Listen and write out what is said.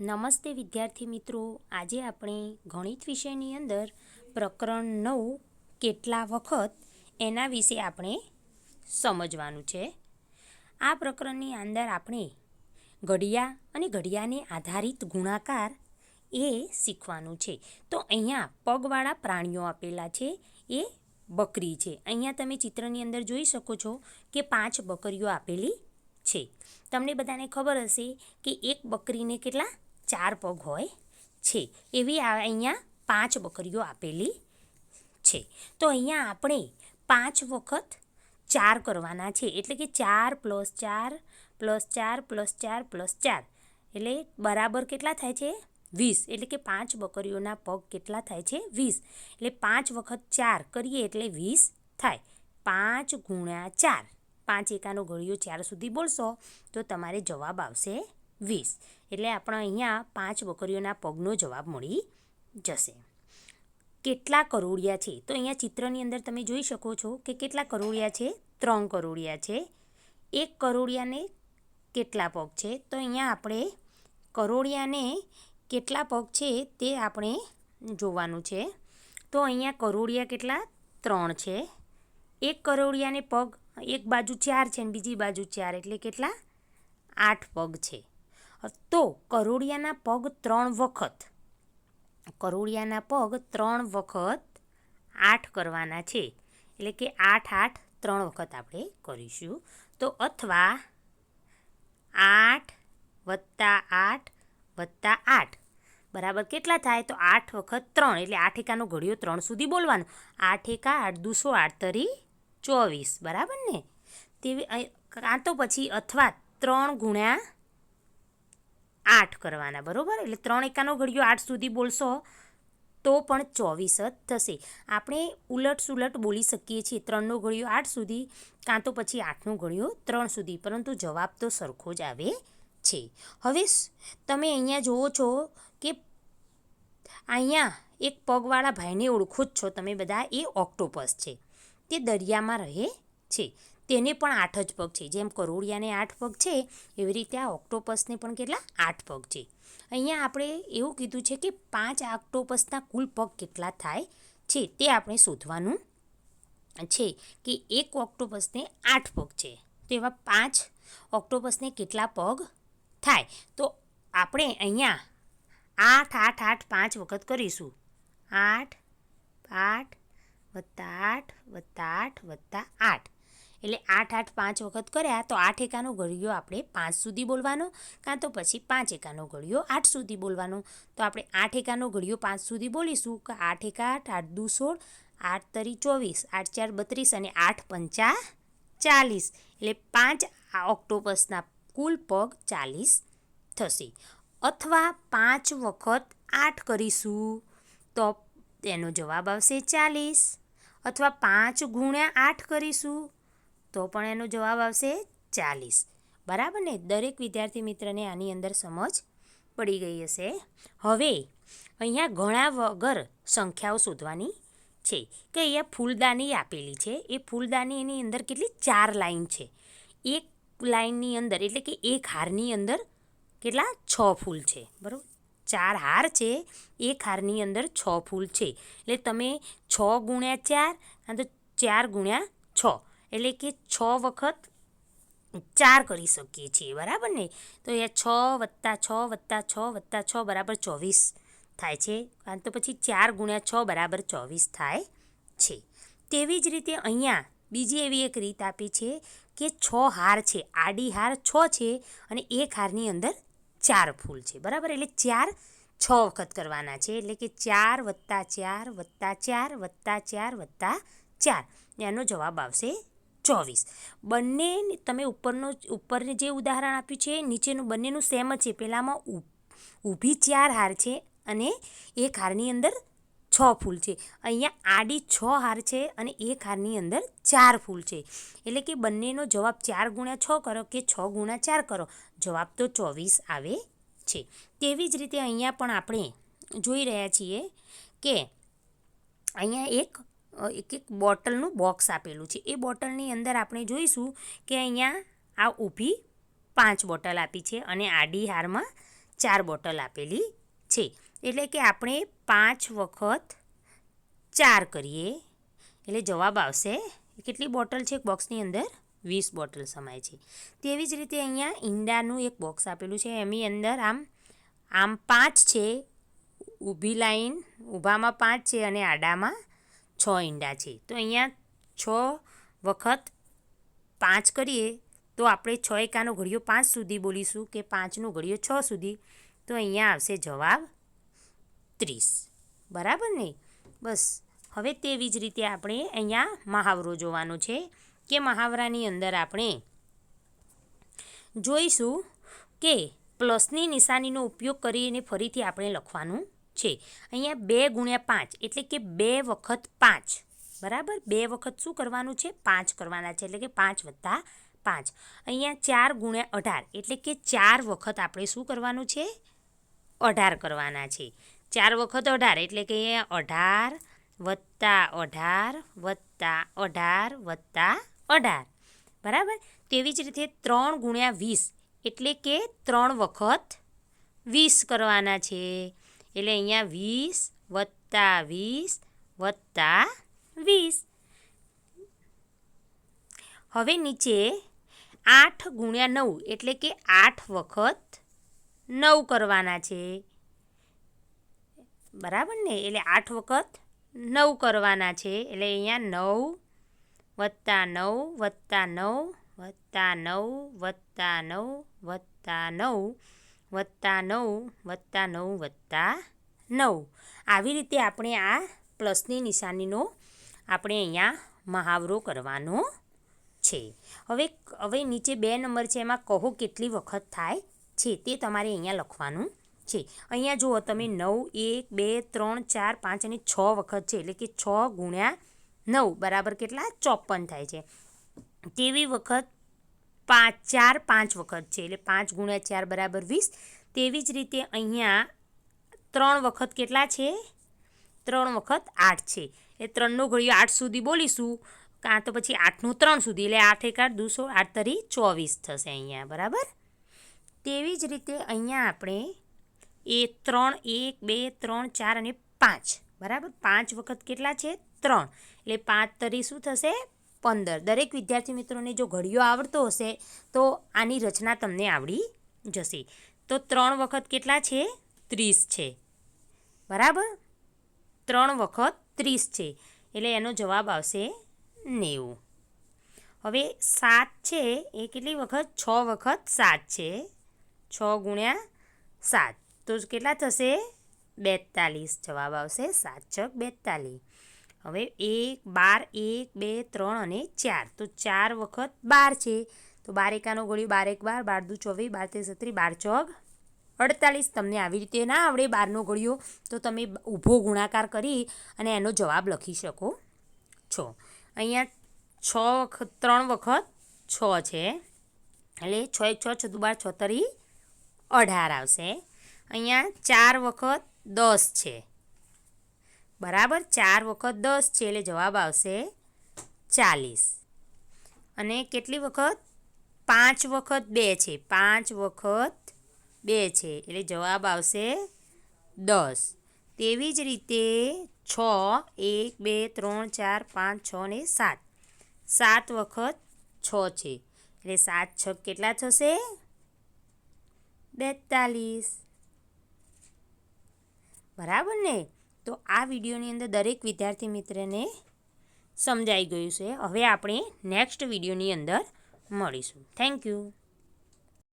નમસ્તે વિદ્યાર્થી મિત્રો. આજે આપણે ગણિત વિષયની અંદર પ્રકરણ નવ, કેટલા વખત એના વિશે આપણે સમજવાનું છે. આ પ્રકરણની અંદર આપણે ઘડિયા અને ઘડિયાને આધારિત ગુણાકાર એ શીખવાનું છે. તો અહીંયા પગવાળા પ્રાણીઓ આપેલા છે, એ બકરી છે. અહીંયા તમે ચિત્રની અંદર જોઈ શકો છો કે પાંચ બકરીઓ આપેલી છે. તમને બધાને ખબર હશે કે એક બકરીને કેટલા ચાર પગ હોય છે. એવી અહીંયા પાંચ બકરીઓ આપેલી છે. તો અહીંયા આપણે પાંચ વખત ચાર કરવાના છે. એટલે કે ચાર પ્લસ ચાર પ્લસ ચાર પ્લસ ચાર પ્લસ ચાર. એટલે બરાબર કેટલા થાય છે? વીસ. એટલે કે પાંચ બકરીઓના પગ કેટલા થાય છે? વીસ. એટલે પાંચ વખત ચાર કરીએ એટલે વીસ થાય. પાંચ ગુણ્યા ચાર. પાંચ એકાનો ઘડિયો ચાર સુધી બોલશો તો તમારે જવાબ આવશે વીસ. એટલે આપણે અહીંયા પાંચ બકરીઓના પગનો જવાબ મળી જશે. કેટલા કરોડિયા છે? તો અહીંયા ચિત્રની અંદર તમે જોઈ શકો છો કે કેટલા કરોડિયા છે? ત્રણ કરોડિયા છે. એક કરોડિયાને કેટલા પગ છે? તો અહીંયા આપણે કરોડિયાને કેટલા પગ છે તે આપણે જોવાનું છે. તો અહીંયા કરોડિયા કેટલા? ત્રણ છે. એક કરોડિયાને પગ એક બાજુ ચાર છે અને બીજી બાજુ ચાર. એટલે કેટલા? આઠ પગ છે. તો કરોડિયાના પગ ત્રણ વખત. કરોડિયાના પગ ત્રણ વખત આઠ કરવાના છે. એટલે કે આઠ આઠ, ત્રણ વખત આપણે કરીશું. તો અથવા આઠ વત્તા આઠ વત્તા આઠ. બરાબર કેટલા થાય? તો આઠ વખત ત્રણ. એટલે આઠ એકાનો ઘડિયો ત્રણ સુધી બોલવાનો. આઠ એકા આઠ દુસો આઠ તરી ચોવીસ. બરાબર ને? તેવી કાં તો પછી અથવા ત્રણ ગુણ્યા આઠ કરવાના, બરાબર? એટલે ત્રણ એકાનો ઘડિયો આઠ સુધી બોલશો તો પણ ચોવીસ જ થશે. આપણે ઉલટ સુલટ બોલી શકીએ છીએ, ત્રણનો ઘડિયો આઠ સુધી, કાં તો પછી આઠનો ઘડિયો ત્રણ સુધી, પરંતુ જવાબ તો સરખો જ આવે છે. હવે તમે અહીંયા જુઓ છો કે અહીંયા એક પગવાળા ભાઈને ઓળખો જ છો, તમે બધા એ ઓક્ટોપસ છે, તે દરિયામાં રહે છે. તેને પણ આઠ જ પગ છે. જેમ કરોડિયાને આઠ પગ છે, એવી રીતે આ ઓક્ટોપસને પણ કેટલા? આઠ પગ છે. અહીંયા આપણે એવું કીધું છે કે પાંચ ઓક્ટોપસના કુલ પગ કેટલા થાય છે તે આપણે શોધવાનું છે કે એક ઓક્ટોપસને આઠ પગ છે. તો એવા પાંચ ઓક્ટોપસને કેટલા પગ થાય? તો આપણે અહીંયા આઠ આઠ આઠ, પાંચ વખત કરીશું. આઠ આઠ, વત્તા આઠ વત્તા આઠ વત્તા આઠ. એટલે આઠ આઠ પાંચ વખત કર્યા તો આઠ એકાનો ઘડિયો આપણે પાંચ સુધી બોલવાનો, કાં તો પછી પાંચ એકાનો ઘડિયો આઠ સુધી બોલવાનો. તો આપણે આઠ એકાનો ઘડિયો પાંચ સુધી બોલીશું કે આઠ એકા આઠ આઠ દુ સોળ, આઠ તરી ચોવીસ, આઠ ચાર બત્રીસ અને આઠ પંચા ચાલીસ. એટલે પાંચ ઓક્ટોપસના કુલ પગ ચાલીસ થશે. અથવા પાંચ વખત આઠ કરીશું તો તેનો જવાબ આવશે ચાલીસ. અથવા પાંચ ગુણ્યા આઠ કરીશું તો પણ એનો જવાબ આવશે ચાલીસ. બરાબર ને? દરેક વિદ્યાર્થી મિત્રને આની અંદર સમજ પડી ગઈ હશે. હવે અહીંયા ઘણા વગર સંખ્યાઓ શોધવાની છે કે અહીંયા ફૂલદાની આપેલી છે. એ ફૂલદાની એની અંદર કેટલી? ચાર લાઈન છે. એક લાઈનની અંદર એટલે કે એક હારની અંદર કેટલા? છ ફૂલ છે. બરાબર? ચાર હાર છે. એક હારની અંદર છ ફૂલ છે. એટલે તમે છ ગુણ્યા ચાર તો ચાર ગુણ્યા છ. એટલે કે છ વખત ચાર કરી શકીએ છીએ, બરાબર ને? તો એ છ વત્તા છ વત્તા છ વત્તા છ બરાબર ચોવીસ થાય છે. કારણ તો પછી ચાર ગુણ્યા છ બરાબર ચોવીસ થાય છે. તેવી જ રીતે અહીંયા બીજી એવી એક રીત આપી છે કે છ હાર છે. આડી હાર છ છે અને એક હારની અંદર ચાર ફૂલ છે. બરાબર? એટલે ચાર છ વખત કરવાના છે. એટલે કે ચાર વત્તા ચાર વત્તા ચાર વત્તા ચાર વત્તા ચાર. એનો જવાબ આવશે ચોવીસ. બંને તમે ઉપરનો, ઉપરને જે ઉદાહરણ આપ્યું છે, નીચેનું બંનેનું સેમ જ છે. પહેલાંમાં ઊભી ચાર હાર છે અને એક હારની અંદર છ ફૂલ છે. અહીંયા આડી છ હાર છે અને એક હારની અંદર ચાર ફૂલ છે. એટલે કે બંનેનો જવાબ ચાર ગુણ્યા છ કરો કે છ ગુણ્યા ચાર કરો? જવાબ તો ચોવીસ આવે છે. તેવી જ રીતે અહીંયા પણ આપણે જોઈ રહ્યા છીએ કે અહીંયા એક એક એક બોટલનું બોક્સ આપેલું છે. એ બોટલની અંદર આપણે જોઈશું કે અહીંયા આ ઊભી પાંચ બોટલ આપી છે અને આડી હારમાં ચાર બોટલ આપેલી છે. એટલે કે આપણે પાંચ વખત ચાર કરીએ. એટલે જવાબ આવશે કેટલી બોટલ છે? બોક્સની અંદર વીસ બોટલ સમાય છે. તેવી જ રીતે અહીંયા ઈંડાનું એક બોક્સ આપેલું છે. એની અંદર આમ આમ પાંચ છે. ઊભી લાઈન, ઊભામાં પાંચ છે અને આડામાં છ ઈંડા છે. તો અહીંયા છ વખત પાંચ કરીએ તો આપણે છ એકાનો ઘડિયો પાંચ સુધી બોલીશું કે પાંચનો ઘડિયો છ સુધી. તો અહીંયા આવશે જવાબ ત્રીસ. બરાબર ને? બસ. હવે તેવી જ રીતે આપણે અહીંયા મહાવરો જોવાનો છે કે મહાવરાની અંદર આપણે જોઈશું કે પ્લસની નિશાનીનો ઉપયોગ કરીને ફરીથી આપણે લખવાનું છે. અહીંયા બે ગુણ્યા પાંચ એટલે કે બે વખત પાંચ. બરાબર? બે વખત શું કરવાનું છે? પાંચ કરવાના છે એટલે કે પાંચ વત્તા પાંચ. અહીંયા ચાર ગુણ્યા અઢાર એટલે કે ચાર વખત આપણે શું કરવાનું છે? અઢાર કરવાના છે. ચાર વખત અઢાર એટલે કે અઢાર વત્તા અઢાર વત્તા અઢાર વત્તા અઢાર. બરાબર? તેવી જ રીતે ત્રણ ગુણ્યા વીસ એટલે કે ત્રણ વખત વીસ કરવાના છે. એટલે અહીંયા વીસ વત્તા વીસ વત્તા વીસ. હવે નીચે આઠ ગુણ્યા નવ એટલે કે આઠ વખત નવ કરવાના છે. બરાબર ને? એટલે આઠ વખત નવ કરવાના છે. એટલે અહીંયા નવ વત્તા નવ વત્તા નવ વત્તા નવ વત્તા નવ વત્તા નવ. વત્તા નવ વત્તા નવ વત્તા નવ. આવી રીતે આપણે આ પ્લસની નિશાનીનો આપણે અહીંયા મહાવરો કરવાનો છે. હવે હવે નીચે બે નંબર છે, એમાં કહો કેટલી વખત થાય છે, તે તમારે અહીંયા લખવાનું છે. અહીંયા જુઓ, તમે નવ, એક, બે, ત્રણ, ચાર, પાંચ અને છ વખત છે, એટલે કે છ ગુણ્યા નવ, બરાબર કેટલા? ચોપન થાય છે. તેવી વખત પાંચ, ચાર, પાંચ વખત છે. એટલે પાંચ ગુણ્યા ચાર બરાબર વીસ. તેવી જ રીતે અહીંયા ત્રણ વખત કેટલા છે? ત્રણ વખત આઠ છે. એ ત્રણનો ઘડિયો આઠ સુધી બોલીશું. કાં તો પછી આઠનું ત્રણ સુધી. એટલે આઠ એક આઠ દુસો આઠ તરી ચોવીસ થશે અહીંયા. બરાબર? તેવી જ રીતે અહીંયા આપણે એ ત્રણ, એક, બે, ત્રણ, ચાર અને પાંચ. બરાબર? પાંચ વખત કેટલા છે? ત્રણ. એટલે પાંચ તરી શું થશે? પંદર. દરેક વિદ્યાર્થી મિત્રોને જો ઘડિયો આવડતો હશે, તો આની રચના તમને આવડી જશે. તો ત્રણ વખત કેટલા છે? ત્રીસ છે. બરાબર? ત્રણ વખત ત્રીસ છે. એટલે એનો જવાબ આવશે નેવું. હવે સાત છે, એ કેટલી વખત? છ વખત સાત છે. છ ગુણ્યા સાત. તો કેટલા થશે? બેતાલીસ. જવાબ આવશે સાત છક બેતાલીસ. હવે એક, બાર, એક, બે, ત્રણ અને ચાર. તો ચાર વખત બાર છે. તો બાર એકાનો ગળ્યું બાર એક બાર બાર દુ ચોવીસ, બાર તેર સત્રી બાર ચોક અડતાલીસ. તમને આવી રીતે ના આવડે બારનો ગળ્યો. તો તમે ઊભો ગુણાકાર કરી અને એનો જવાબ લખી શકો છો. અહીંયા છ વખત, ત્રણ વખત છ છે. એટલે છ એક, છ છતું બાર છોતરી અઢાર આવશે. અહીંયા ચાર વખત દસ છે. બરાબર? ચાર વખત દસ છે એટલે જવાબ આવશે ચાલીસ. અને કેટલી વખત? પાંચ વખત બે છે. પાંચ વખત બે છે એટલે જવાબ આવશે દસ. તેવી જ રીતે છ, એક, બે, ત્રણ, ચાર, પાંચ, છ ને સાત. સાત વખત છ છે. એટલે સાત, છ કેટલા થશે? બેતાલીસ. બરાબર ને? તો આ વિડીયોની અંદર દરેક વિદ્યાર્થી મિત્રને સમજાઈ ગયું છે. હવે આપણે નેક્સ્ટ વિડીયોની અંદર મળીશું. Thank you